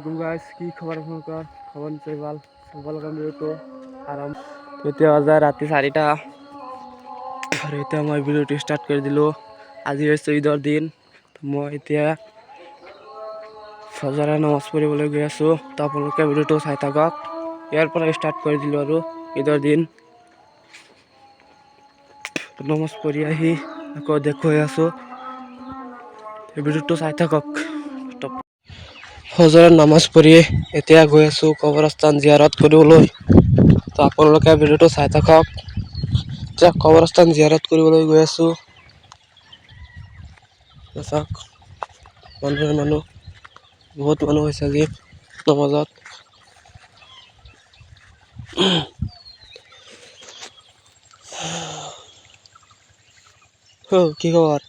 আলাইকুম গাইছ কি খবৰ আপোনালোকৰ খবৰ নিশ্চয় ভালো। সকলোকে ভিডিঅ'টো আৰম্ভ এতিয়া ৰাতি চাৰিটা। আৰু এতিয়া মই ভিডিঅ'টো ষ্টাৰ্ট কৰি দিলোঁ। আজি হৈছে ঈদৰ দিন। মই এতিয়া ফজৰে নমাজ পঢ়িবলৈ গৈ আছোঁ। তো আপোনালোকে ভিডিঅ'টো চাই থাকক। ইয়াৰ পৰা ষ্টাৰ্ট কৰি দিলোঁ আৰু ঈদৰ দিন। নমাজ পঢ়ি আহি আকৌ দেখুৱাই আছোঁ। ভিডিঅ'টো চাই থাকক। হজৰৰ নামাজ পঢ়ি এতিয়া গৈ আছোঁ কবৰস্থান জিয়াৰত কৰিবলৈ। তো আপোনালোকে ভিডিঅ'টো চাই থাকক। এতিয়া কবৰস্থান জিয়াৰত কৰিবলৈ গৈ আছোঁ। চাওক মানুহৰ মানুহ, বহুত মানুহ হৈছে আজি নমাজত। কি খবৰ?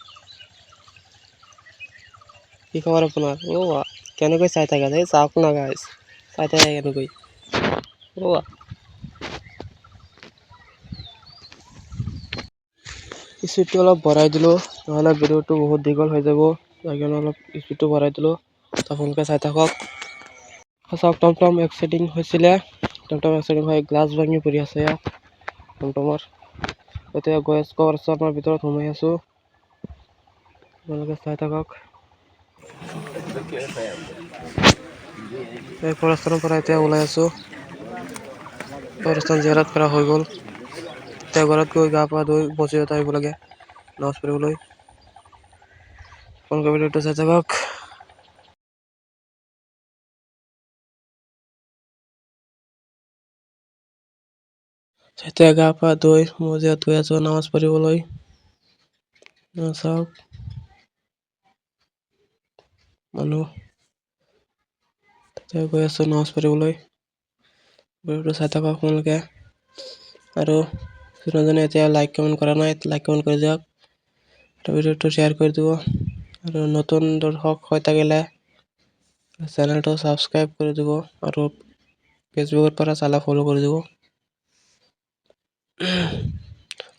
কি খবৰ আপোনাৰ? অ বা, কেনেকৈ চাই থাকে? এই চাওক না গাইছ চাই থাকে বা। স্পীডটো অলপ বঢ়াই দিলোঁ নহ'লে ভিডিঅ'টো বহুত দীঘল হৈ যাব। সেইকাৰণে অলপ স্পীডটো বঢ়াই দিলোঁ। আপোনালোকে চাই থাকক। চাওক টমটম এক্সিডেণ্ট হৈছিলে। টমটম এক্সিডেণ্ট হৈ গ্লাছ ভাঙি পৰি আছে ইয়াত টমটমৰ। এতিয়া গৈ আছোঁ ভিতৰত সোমাই আছোঁ। আপোনালোকে চাই থাকক। এই কবৰস্থানৰ পৰা এতিয়া ওলাই আছোঁ। কবৰস্থান জিয়াৰত কৰা হৈ গ'ল। এতিয়া ঘৰত গৈ গা পা ধুই মছজিদত আহিব লাগে, নামাজ পঢ়িবলৈ। আপোনালোকে ভিডিঅ'টো চাই থাকক। গা পা ধুই মছজিদত গৈ আছোঁ, নামাজ পঢ়িবলৈ। মানুহ এতিয়া গৈ আছোঁ নামাজ পঢ়িবলৈ। ভিডিঅ'টো চাই থাকক আপোনালোকে। আৰু যোনে যোনে এতিয়া লাইক কমেণ্ট কৰা নাই লাইক কমেণ্ট কৰি দিয়ক। আৰু ভিডিঅ'টো শ্বেয়াৰ কৰি দিব। আৰু নতুন দৰ্শক হৈ থাকিলে চেনেলটো ছাবস্ক্ৰাইব কৰি দিব আৰু ফেচবুকৰ পৰা চালে ফ'ল' কৰি দিব।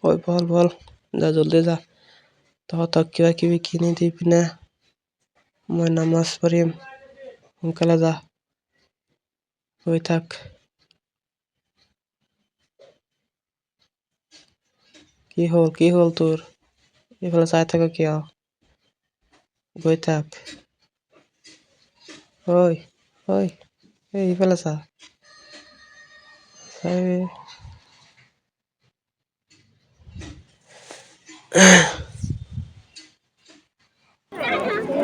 ঐ, বল বল, যা, জল্দি যা। তহঁতক কিবা কিবি কিনি দি পিনে মই নামাজ পঢ়িম। সোনকালে যা। গৈ থাক কি হ'ল কি হ'ল তোৰ এইফালে চাই থাক কিয় গৈ থাক ঐ ঐ এই ইফালে চা চাই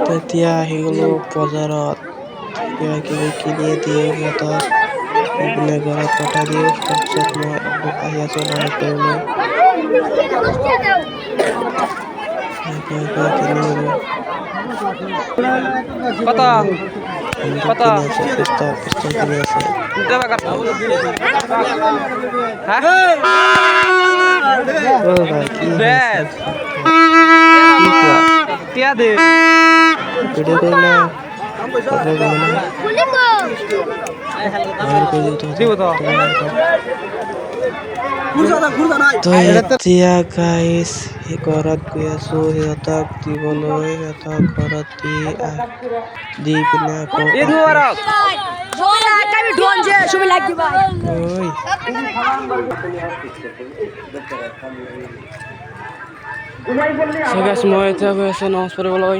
তেতিয়া আহি গ'লোঁ বজাৰত কিবা কিবি কিনি দিওঁ সিহঁতক ইপিনে ঘৰত পঠাই দিওঁ তাৰপিছত মই আকৌ আহি আছোঁ নামাজ পঢ়িবলৈ কিবা কিবি কিনি দিলোঁ কত বন্দুক কত? কিনি আছে পিস্তল পিস্তল কিনি আছে হ্যাঁ ও ভাই কি বেশ। এতিয়া সি ঘৰত গৈ আছোঁ সিহঁতক দিবলৈ সিহঁতক ঘৰত দি দি পিনে আকৌ মই এতিয়া গৈ আছোঁ নামাজ পঢ়িবলৈ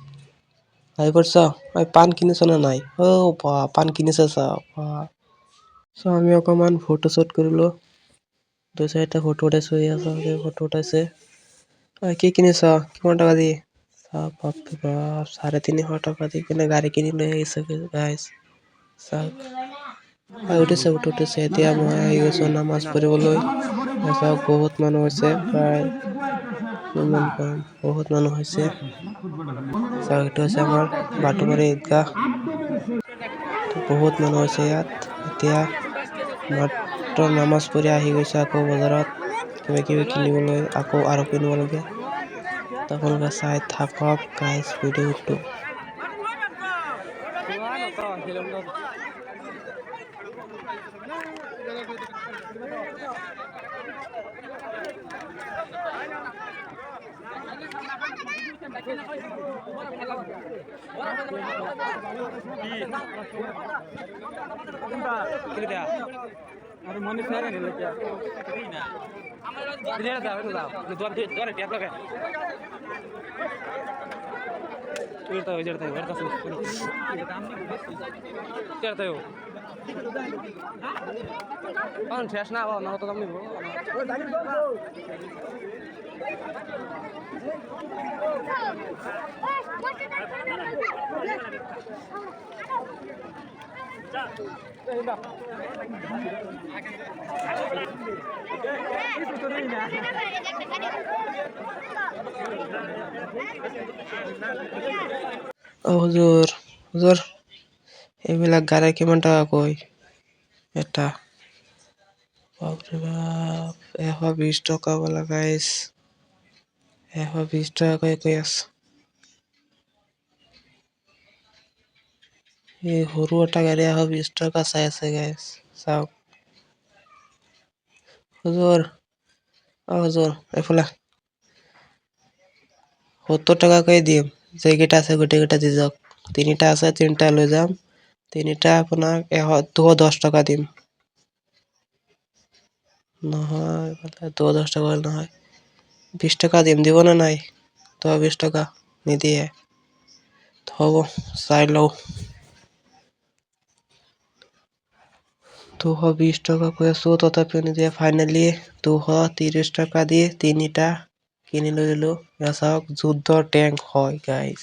আহি পড়ছ ওই পান কিনিছ না নাই? ও বা পান কিনিছে চাও বা। চ, আমি অকণমান ফটো শ্বুট কৰিলোঁ। দুই চাৰিটা ফটো উঠাইছোঁ এয়া চাওক ফটো উঠাইছে। ঐ কি কিনিছ? কিমান টকা দি? বাপৰে বাপ, চাৰে তিনিশ টকা দি পিনে গাড়ী কিনি লৈ আহিছে গাইছ চাওক উঠিছে, উঠি, উঠিছে। এতিয়া মই আহি গৈছোঁ নামাজ পঢ়িবলৈ। চাওক বহুত মানুহ হৈছে, প্ৰায় বহুত মানুহ হৈছে। চাওক এইটো হৈছে আমাৰ বাটুমাৰী ঈদগাহ। বহুত মানুহ হৈছে ইয়াত। এতিয়া মাত্ৰ নামাজ পঢ়ি আহি গৈছে আকৌ বজাৰত। কিবা কিবি কিনিবলৈ আকৌ আৰু কিনিব লাগে আপোনালোকে চাই থাকক গাইজ ভিডিঅ'টো। আরে মনে স্যার এনে লোকে আমরা দাও এটা দাও দর দর ট্যাপ লাগে ওইটা না हो অ হুজুৰ হুজুৰ এইবিলাক গাড়ী কিমান টকা কয় এটা বাপৰে বাপ এশ বিছ টকা বোলে গাইছ এশ বিছ টকাকৈ কৈ আছে এই সৰু এটা গাড়ী এশ বিছ টকা চাই আছে গাইছ চাওক হুজুৰ অ হুজুৰ এইফালে সত্তৰ টকাকৈ দিম? যেইকেইটা আছে, গোটেইকেইটা দি যাওক। তিনিটা আছে, তিনিটা লৈ যাম। তিনিটা আপোনাক এশ, দুশ দহ টকা দিম। নহয় দুশ দহ টকা নহয়। বিছ টকা দিম দিবনে নাই? দুশ বিছ টকা নিদিয়ে। হ'ব চাই লওঁ। দুশ বিছ টকা কৈ আছোঁ তথাপিও নিদিয়ে। ফাইনেলি দুশ ত্ৰিছ টকা দি, তিনিটা কিনি লৈ ল'লোঁ। এয়া চাওক, যুদ্ধৰ টেংক হয় গাইজ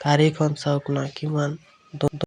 গাড়ীখন চাওক না, কিমান